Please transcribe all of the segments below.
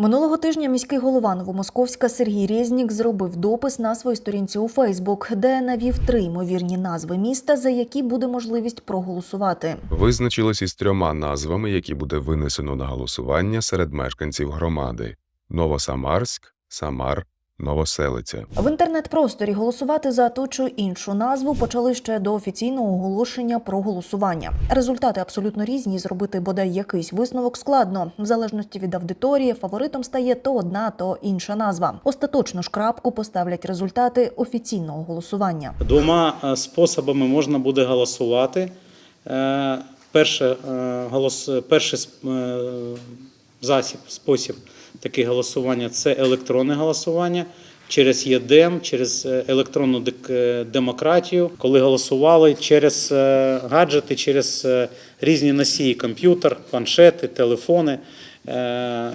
Минулого тижня міський голова Новомосковська Сергій Резнік зробив допис на своїй сторінці у Фейсбук, де навів три ймовірні назви міста, за які буде можливість проголосувати. Визначилось із трьома назвами, які буде винесено на голосування серед мешканців громади: Новосамарськ, Самар, Новоселиця. В інтернет-просторі голосувати за ту чи іншу назву почали ще до офіційного оголошення про голосування. Результати абсолютно різні. Зробити бодай якийсь висновок складно. В залежності від аудиторії фаворитом стає то одна, то інша назва. Остаточну ж крапку поставлять результати офіційного голосування. Двома е, способами можна буде голосувати. Е, Перше, е, голос, перший сп- е, засіб, спосіб таких голосування це електронне голосування через ЄДЕМ, через е, електронну е, демократію, коли голосували через е, гаджети, через різні носії, комп'ютер, планшети, телефони.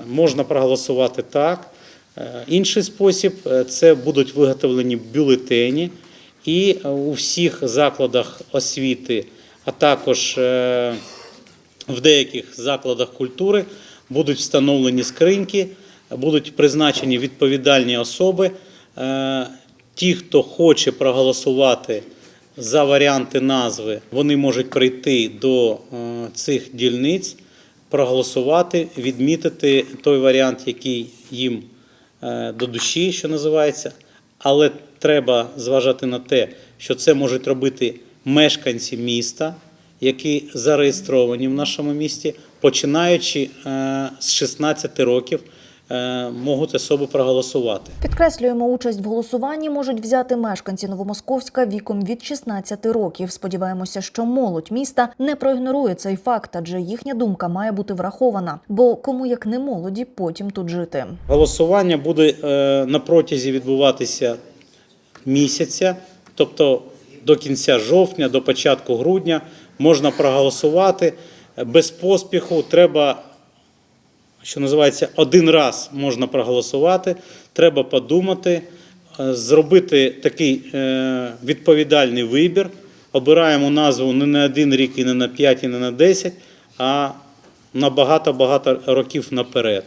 Можна проголосувати так. Інший спосіб це будуть виготовлені бюлетені, і у всіх закладах освіти, а також в деяких закладах культури будуть встановлені скриньки, будуть призначені відповідальні особи. Е, Ті, хто хоче проголосувати за варіанти назви, вони можуть прийти до е, цих дільниць, проголосувати, відмітити той варіант, який їм е, до душі, що називається. Але треба зважати на те, що це можуть робити мешканці міста, які зареєстровані в нашому місті, починаючи е, з 16 років, е, можуть особи проголосувати. Підкреслюємо, участь в голосуванні можуть взяти мешканці Новомосковська віком від 16 років. Сподіваємося, що молодь міста не проігнорує цей факт, адже їхня думка має бути врахована. Бо кому як не молоді, потім тут жити. Голосування буде е, на протязі відбуватися місяця, тобто до кінця жовтня, до початку грудня можна проголосувати без поспіху. Треба, що називається, один раз можна проголосувати. Треба подумати, е, зробити такий е, відповідальний вибір. Обираємо назву не на один рік, і не на 5, і не на 10, а на багато-багато років наперед.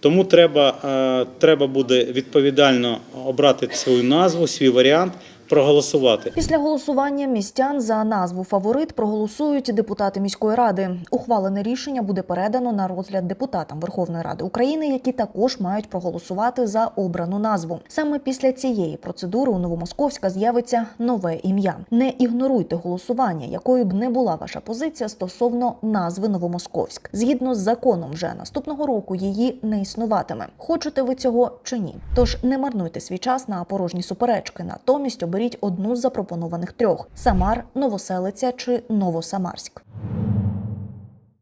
Тому треба, е, треба буде відповідально обрати свою назву, свій варіант, проголосувати. Після голосування містян за назву фаворит проголосують депутати міської ради. Ухвалене рішення буде передано на розгляд депутатам Верховної Ради України, які також мають проголосувати за обрану назву. Саме після цієї процедури у Новомосковська з'явиться нове ім'я. Не ігноруйте голосування, якою б не була ваша позиція стосовно назви Новомосковськ. Згідно з законом, вже наступного року її не існуватиме. Хочете ви цього чи ні? Тож не марнуйте свій час на порожні суперечки. Натомість оберіть одну з запропонованих трьох: Самар, Новоселиця чи Новосамарськ.